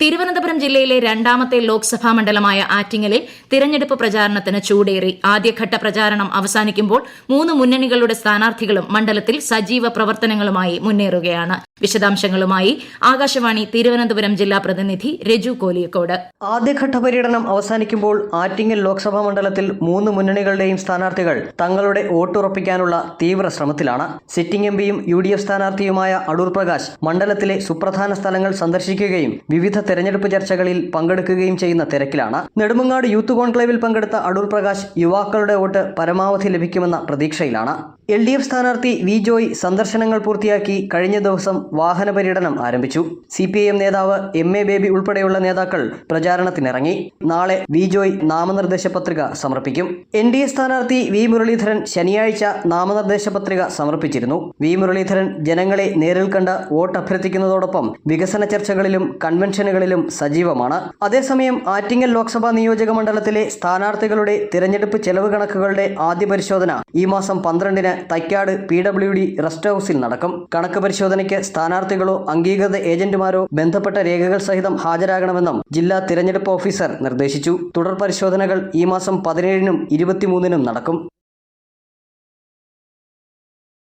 തിരുവനന്തപുരം ജില്ലയിലെ രണ്ടാമത്തെ ലോക്സഭാ മണ്ഡലമായ ആറ്റിങ്ങലിൽ തിരഞ്ഞെടുപ്പ് പ്രചാരണത്തിന് ചൂടേറി. ആദ്യഘട്ട പ്രചാരണം അവസാനിക്കുമ്പോൾ മൂന്ന് മുന്നണികളുടെ സ്ഥാനാർത്ഥികളും മണ്ഡലത്തിൽ സജീവ പ്രവർത്തനങ്ങളുമായി മുന്നേറുകയാണ്. വിശദാംശങ്ങളുമായി ആകാശവാണി തിരുവനന്തപുരം ജില്ലാ പ്രതിനിധി രജു കോലിയക്കോട്. ആദ്യഘട്ട പര്യടനം അവസാനിക്കുമ്പോൾ ആറ്റിങ്ങൽ ലോക്സഭാ മണ്ഡലത്തിൽ മൂന്ന് മുന്നണികളുടെയും സ്ഥാനാർത്ഥികൾ തങ്ങളുടെ വോട്ടുറപ്പിക്കാനുള്ള തീവ്ര ശ്രമത്തിലാണ്. സിറ്റിംഗ് എം പിയും യു ഡി എഫ് സ്ഥാനാർത്ഥിയുമായ അടൂർ പ്രകാശ് മണ്ഡലത്തിലെ സുപ്രധാന സ്ഥലങ്ങൾ സന്ദർശിക്കുകയും വിവിധ തെരഞ്ഞെടുപ്പ് ചർച്ചകളിൽ പങ്കെടുക്കുകയും ചെയ്യുന്ന തിരക്കിലാണ്. നെടുമങ്ങാട് യൂത്ത് കോൺക്ലേവിൽ പങ്കെടുത്ത അടൂർ പ്രകാശ് യുവാക്കളുടെ വോട്ട് പരമാവധി ലഭിക്കുമെന്ന പ്രതീക്ഷയിലാണ്. എൽ ഡി എഫ് സ്ഥാനാർത്ഥി വി ജോയ് സന്ദർശനങ്ങൾ പൂർത്തിയാക്കി കഴിഞ്ഞ ദിവസം വാഹന പര്യടനം ആരംഭിച്ചു. സി പി ഐ എം നേതാവ് എം എ ബേബി ഉൾപ്പെടെയുള്ള നേതാക്കൾ പ്രചാരണത്തിനിറങ്ങി. നാളെ വി ജോയ് നാമനിർദ്ദേശ പത്രിക സമർപ്പിക്കും. എൻ ഡി എ സ്ഥാനാർത്ഥി വി മുരളീധരൻ ശനിയാഴ്ച നാമനിർദ്ദേശ പത്രിക സമർപ്പിച്ചിരുന്നു. വി മുരളീധരൻ ജനങ്ങളെ നേരിൽ കണ്ട് വോട്ട് അഭ്യർത്ഥിക്കുന്നതോടൊപ്പം വികസന ചർച്ചകളിലും കൺവെൻഷനുകളിലും സജീവമാണ്. അതേസമയം ആറ്റിങ്ങൽ ലോക്സഭാ നിയോജക മണ്ഡലത്തിലെ സ്ഥാനാർത്ഥികളുടെ തിരഞ്ഞെടുപ്പ് ചെലവ് കണക്കുകളുടെ ആദ്യ പരിശോധന ഈ മാസം പന്ത്രണ്ടിന് Thycaud P W D rest ഹൗസിൽ നടക്കും. കണക്ക് പരിശോധനയ്ക്ക് സ്ഥാനാർത്ഥികളോ അംഗീകൃത ഏജന്റുമാരോ ബന്ധപ്പെട്ട രേഖകൾ സഹിതം ഹാജരാകണമെന്നും ജില്ലാ തിരഞ്ഞെടുപ്പ് ഓഫീസർ നിർദ്ദേശിച്ചു. തുടർ പരിശോധനകൾ ഈ മാസം പതിനേഴിനും ഇരുപത്തിമൂന്നിനും നടക്കും.